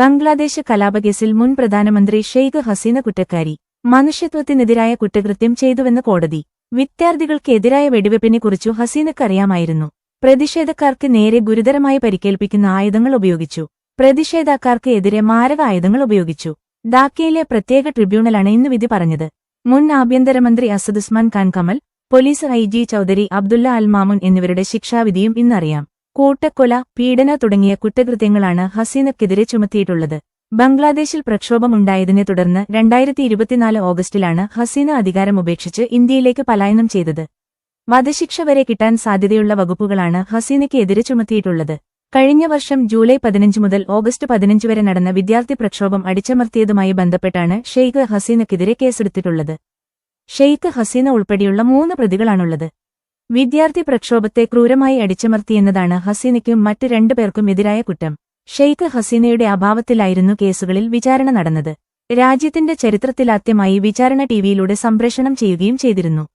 ബംഗ്ലാദേശ് കലാപകേസിൽ മുൻ പ്രധാനമന്ത്രി ഷെയ്ഖ് ഹസീന കുറ്റക്കാരി. മനുഷ്യത്വത്തിനെതിരായ കുറ്റകൃത്യം ചെയ്തുവെന്ന് കോടതി. വിദ്യാർത്ഥികൾക്കെതിരായ വെടിവെപ്പിനെക്കുറിച്ചു ഹസീനക്കറിയാമായിരുന്നു പ്രതിഷേധക്കാർക്ക് നേരെ ഗുരുതരമായി പരിക്കേൽപ്പിക്കുന്ന ആയുധങ്ങൾ ഉപയോഗിച്ചു. പ്രതിഷേധക്കാർക്ക് എതിരെ മാരക ആയുധങ്ങൾ ഉപയോഗിച്ചു. ധാക്കയിലെ പ്രത്യേക ട്രിബ്യൂണലാണ് ഇന്ന് വിധി പറഞ്ഞത്. മുൻ ആഭ്യന്തരമന്ത്രി Asaduzzaman Khan Kamal police I G Chowdhury Abdullah Al Mamun എന്നിവരുടെ ശിക്ഷാവിധിയും ഇന്നറിയാം. കൂട്ടക്കൊല പീഡന തുടങ്ങിയ കുറ്റകൃത്യങ്ങളാണ് ഹസീനക്കെതിരെ ചുമത്തിയിട്ടുള്ളത്. ബംഗ്ലാദേശിൽ പ്രക്ഷോഭമുണ്ടായതിനെ തുടർന്ന് രണ്ടായിരത്തി ഇരുപത്തിനാല് ഓഗസ്റ്റിലാണ് ഹസീന അധികാരം ഉപേക്ഷിച്ച് ഇന്ത്യയിലേക്ക് പലായനം ചെയ്തത്. വധശിക്ഷ വരെ കിട്ടാൻ സാധ്യതയുള്ള വകുപ്പുകളാണ് ഹസീനയ്ക്ക് എതിരെ ചുമത്തിയിട്ടുള്ളത്. കഴിഞ്ഞ വർഷം ജൂലൈ പതിനഞ്ച് മുതൽ ഓഗസ്റ്റ് പതിനഞ്ച് വരെ നടന്ന വിദ്യാർത്ഥി പ്രക്ഷോഭം അടിച്ചമർത്തിയതുമായി ബന്ധപ്പെട്ടാണ് ഷെയ്ഖ് ഹസീനക്കെതിരെ കേസെടുത്തിട്ടുള്ളത്. ഷെയ്ഖ് ഹസീന ഉൾപ്പെടെയുള്ള മൂന്ന് പ്രതികളാണുള്ളത്. വിദ്യാർത്ഥി പ്രക്ഷോഭത്തെ ക്രൂരമായി അടിച്ചമർത്തിയെന്നതാണ് ഹസീനയ്ക്കും മറ്റ് രണ്ടു പേർക്കും എതിരായ കുറ്റം. ഷെയ്ഖ് ഹസീനയുടെ അഭാവത്തിലായിരുന്നു കേസുകളിൽ വിചാരണ നടന്നത്. രാജ്യത്തിന്റെ ചരിത്രത്തിലാദ്യമായി വിചാരണ ടിവിയിലൂടെ സംപ്രേഷണം ചെയ്യുകയും ചെയ്തിരുന്നു.